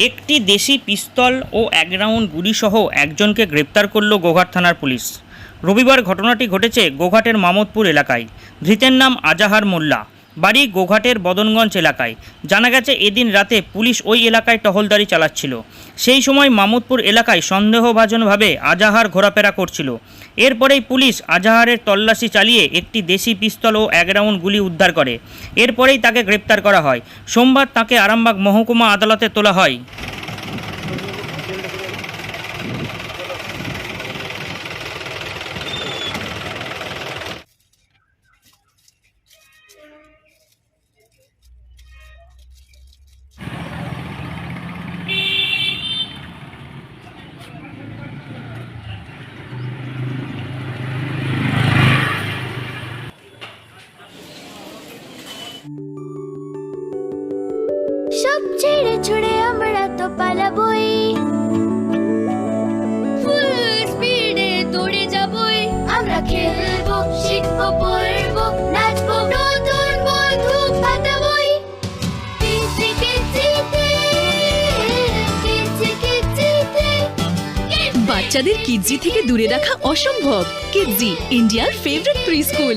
একটি দেশি পিস্তল ও এক রাউন্ড গুলিসহ একজনকে গ্রেপ্তার করল গোঘাট থানার পুলিশ। রবিবার ঘটনাটি ঘটেছে গোঘাটের মামদপুর এলাকায়। ধৃতের নাম আজাহার মোল্লা। বাড়ি গোঘাটের বদনগঞ্জ এলাকায়। জানা গেছে, এদিন রাতে পুলিশ ওই এলাকায় টহলদারি চালাচ্ছিল। সেই সময় মামুদপুর এলাকায় সন্দেহভাজনভাবে আজাহার ঘোরাফেরা করছিল। এরপরেই পুলিশ আজাহারের তল্লাশি চালিয়ে একটি দেশি পিস্তল ও এক রাউন্ড গুলি উদ্ধার করে। এরপরেই তাকে গ্রেপ্তার করা হয়। সোমবার তাকে আরামবাগ মহকুমা আদালতে তোলা হয়। সব ছেড়ে ছুড়ে আমরা তো পালাবই। ফুল স্পিডে দৌড়ে যাবই। আমরা খেলব, শিখব, পড়ব, নাচবো বাচ্চাদের কিডজি থেকে দূরে রাখা অসম্ভব। কিডজি, ইন্ডিয়ার ফেভারিট প্রি স্কুল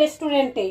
রেস্টুরেন্টে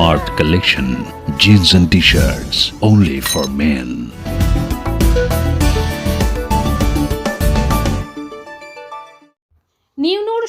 Mart Collection Jeans and T-shirts only for men.